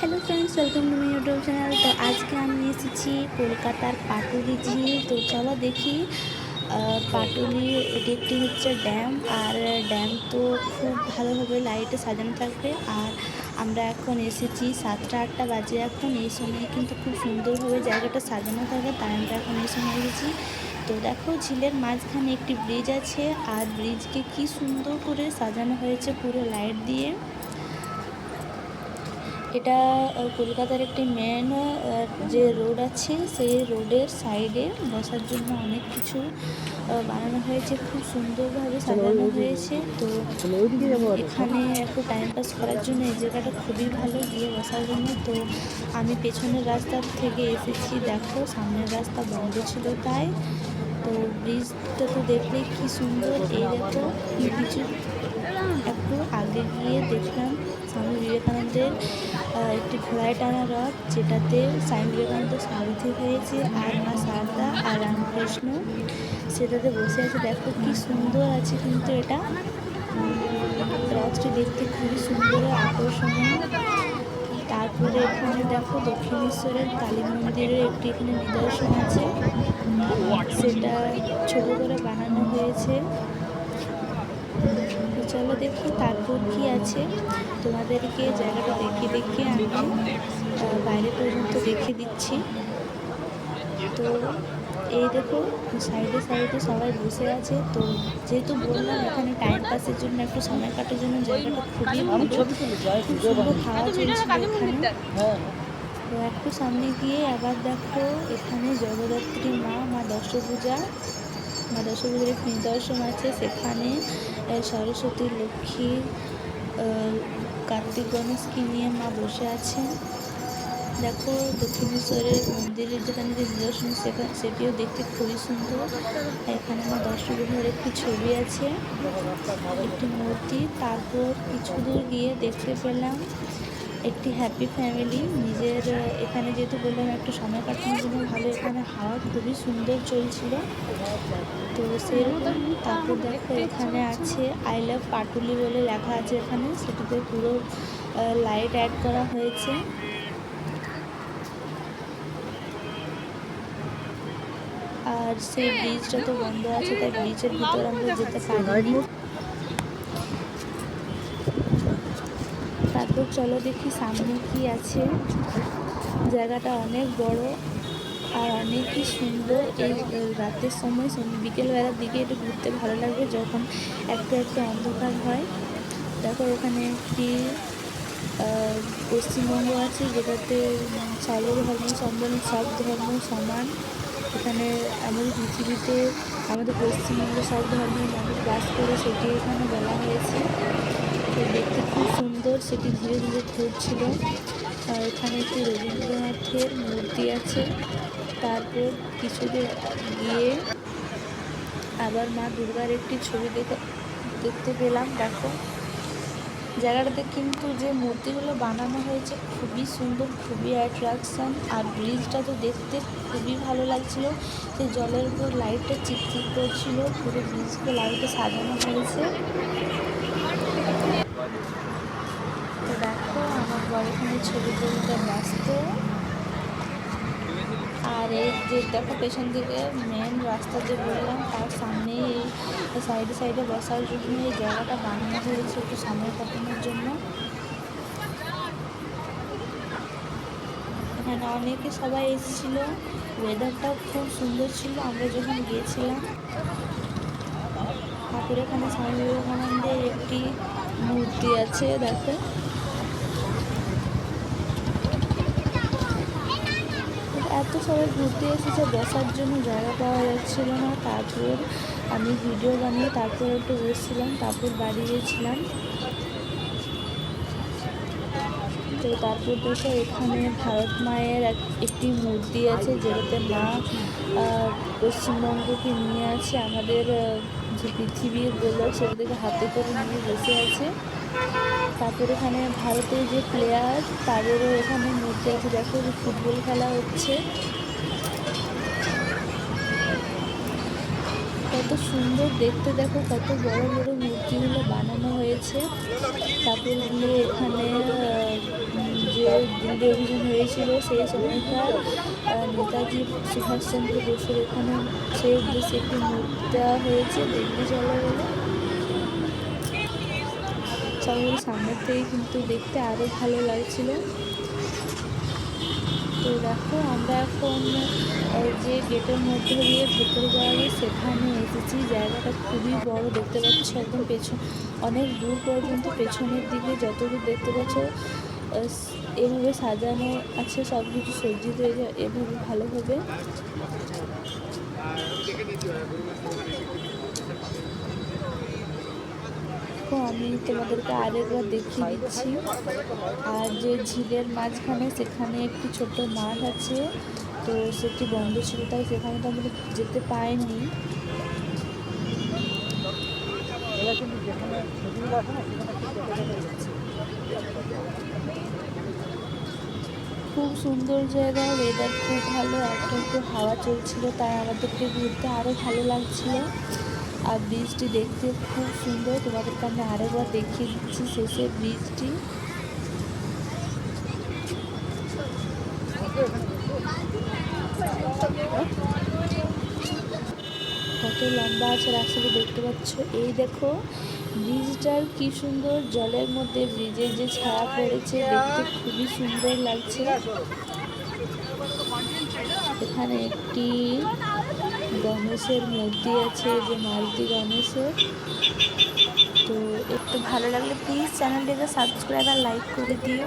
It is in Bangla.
Hello friends, welcome to my YouTube channel. তো আজকে আমি এসেছি কলকাতার পাটুলি ঝিল তো চলো দেখি পাটুলি এটি একটি হচ্ছে ড্যাম। আর ড্যাম তো খুব ভালোভাবে লাইটে সাজানো থাকবে। আর আমরা এখন এসেছি সাতটা আটটা বাজে এখন। এই সময় কিন্তু খুব সুন্দরভাবে জায়গাটা সাজানো থাকে তাই আমরা এখন এই সময় এসেছি। তো দেখো, ঝিলের মাঝখানে একটি ব্রিজ আছে। আর ব্রিজকে কি সুন্দর করে সাজানো হয়েছে পুরো লাইট দিয়ে। এটা কলকাতার একটি মেন যে রোড আছে সেই রোডের সাইডে বসার জন্য অনেক কিছু বানানো হয়েছে খুব সুন্দরভাবে সাজানো হয়েছে। তো এখানে একটু টাইম পাস করার জন্য এই জায়গাটা খুবই ভালো গিয়ে বসার জন্য। তো আমি পেছনের রাস্তা থেকে এসেছি দেখো সামনের রাস্তা বন্ধ ছিল তাই। তো ব্রিজটা তো দেখলে কি সুন্দর এই দেখো কিছু একটু আগে গিয়ে দেখলাম স্বামী বিবেকানন্দের একটি ঘোড়ায় টানা রথ, যেটাতে স্বামী বিবেকানন্দ সারথি হয়েছে আর মা সারদা আর রামকৃষ্ণ। সেটাতে বসে আছে। দেখো কি সুন্দর আছে কিন্তু এটা। রথটি দেখতে খুবই সুন্দর আকর্ষণীয়। তারপরে এখানে দেখো দক্ষিণেশ্বরের কালী মন্দিরের একটি এখানে নিদর্শন আছে। সেটা ছোটো করে বানানো হয়েছে। চলো দেখি তারপর কি আছে। তোমাদেরকে জায়গাটা দেখে দেখে আমি বাইরে পর্যন্ত দেখে দিচ্ছি। তো এই দেখো সাইডে সাইডে সবাই বসে আছে। তো যেহেতু বললাম এখানে টাইম পাসের জন্য একটু সময় কাটার জন্য জায়গাটা খুবই ভালো। খাওয়া চলছিল এখানে। তো একটু সামনে গিয়ে আবার দেখো এখানে জগদ্ধাত্রী মা মা দশভূজা মা দশভূজার একটি নিদর্শন আছে। সেখানে সরস্বতী, লক্ষ্মী কার্তিক গণেশকে নিয়ে মা বসে আছেন। দেখো, দক্ষিণেশ্বরের মন্দিরের যেখানে যে নিদর্শন সেখানে সেটিও দেখতে খুবই সুন্দর। এখানে আমার দর্শকদের একটি ছবি আছে, একটি মূর্তি। তারপর কিছু দূর গিয়ে দেখতে পেলাম একটি হ্যাপি ফ্যামিলি নিজের এখানে যেহেতু বললাম একটু সময় কাটানোর জন্য ভালো, এখানে হাওয়া খুবই সুন্দর চলছিল। তো সেরকম তারপর দেখো এখানে আছে আই লাভ পাটুলি বলে লেখা আছে এখানে, সেটাতে পুরো লাইট অ্যাড করা হয়েছে। আর সেই ব্রিজটা তো বন্ধ আছে, তাই ব্রিজের ভিতর আমরা যেতে পারিনি তারপর চলো দেখি সামনে কি আছে। জায়গাটা অনেক বড় আর অনেকই সুন্দর। এই রাতের সময় বিকেলবেলার দিকে একটু ঘুরতে ভালো লাগবে যখন একটু একটু অন্ধকার হয়। দেখো এখানে একটি পশ্চিমবঙ্গ আছে যেটাতে সর্বধর্ম সম্মান সব ধর্ম সমান। এখানে আমাদের পৃথিবীতে, আমাদের পশ্চিমবঙ্গে সব ধর্মের মানুষ বাস করে সেটি এখানে বলা হয়েছে। তো দেখতে খুব সুন্দর, সেটি ধীরে ধীরে ঘুরছিল। আর এখানে একটি রবীন্দ্রনাথের মূর্তি আছে। তারপর কিছুদূর গিয়ে আবার মা দুর্গার একটি ছবি দেখে, দেখতে পেলাম। দেখো, জায়গাটাতে কিন্তু যে মূর্তিগুলো বানানো হয়েছে খুবই সুন্দর, খুবই অ্যাট্রাকশন আর ব্রিজটা তো দেখতে খুবই ভালো লাগছিল। সেই জলের উপর লাইটটা চিকচিক করছিল, পুরো ব্রিজকে লাইটে সাজানো হয়েছে তো দেখো আমার বড় এখানে ছবি তুলতে ব্যস্ত। আর এই যে দেখো, পেছন দিকে মেন রাস্তা যে বললাম, তার সামনে এই সাইডে সাইডে বসার জন্য এই জায়গাটা বানানো হয়েছে একটু সময় কাটানোর জন্য। এখানে অনেকে সবাই এসেছিল ওয়েদারটাও খুব সুন্দর ছিল, আমরা যখন গিয়েছিলাম তারপরে এখানে স্বামী বিবেকানন্দের একটি মূর্তি আছে, দেখো। এত সবাই ঘুরতে এসেছে, বসার জন্য জায়গা পাওয়া যাচ্ছিল না। তারপর আমি ভিডিও বানিয়ে তারপর একটু বসছিলাম, তারপর বাড়ি গিয়েছিলাম তো তারপর দেখে এখানে ভারত মায়ের এক- একটি মূর্তি আছে, যেটাতে মা পশ্চিমবঙ্গকে নিয়ে আছে, আমাদের যে পৃথিবীর গোলক সেটাকে হাতে করে নিয়ে বসে আছে। তারপর এখানে ভারতের যে প্লেয়ার তাদেরও এখানে মূর্তি আছে, দেখো ফুটবল খেলা হচ্ছে। কত সুন্দর দেখতে, দেখো কত বড় বড় মূর্তিগুলো বানানো হয়েছে। তারপর এখানে যে হয়েছিল সেই সময়কার নেতাজি সুভাষচন্দ্র বসুর এখানে সেই উদ্দেশ্যে একটি মূর্তি দেওয়া হয়েছে দিল্লি চলে বলে। শহরের সামনের থেকে কিন্তু দেখতে আরও ভালো লাগছিল। তো দেখো, আমরা এখন যে গেটের মধ্যে দিয়ে ভেতরে যাওয়া সেখানে এসেছি। জায়গাটা খুবই বড়, দেখতে পাচ্ছ একদম পেছন, অনেক দূর পর্যন্ত পেছনের দিকে যতদূর দেখতে পাচ্ছ এভাবে সাজানো আছে সব কিছু সজ্জিত এভাবে ভালোভাবে। আমি তোমাদেরকে আরেকবার দেখিয়ে দিচ্ছি। আর যে ঝিলের মাঝখানে, সেখানে একটি ছোট মাঠ আছে। তো সেটি বন্ধ ছিল, তাই সেখানে তো আমরা যেতে পাইনি খুব সুন্দর জায়গা ওয়েদার খুব ভালো, একটা একটু হাওয়া চলছিল, তাই আমাদেরকে ঘুরতে আরও ভালো লাগছিল। আর ব্রিজটি দেখতে খুব সুন্দর, তোমাদেরকে আমি আরেকবার দেখিয়ে দিচ্ছি শেষের ব্রিজটি কত লম্বা আছে রাস্তাটা দেখতে পাচ্ছ? এই দেখো ব্রিজটার কি সুন্দর, জলের মধ্যে ব্রিজের যে ছায়া পড়েছে, দেখতে খুবই সুন্দর লাগছে। এখানে একটি গণেশের মূর্তি আছে, যে মারুতি গণেশের। তো একটু ভালো লাগলে প্লিজ চ্যানেলটিকে সাবস্ক্রাইব আর লাইক করে দিও।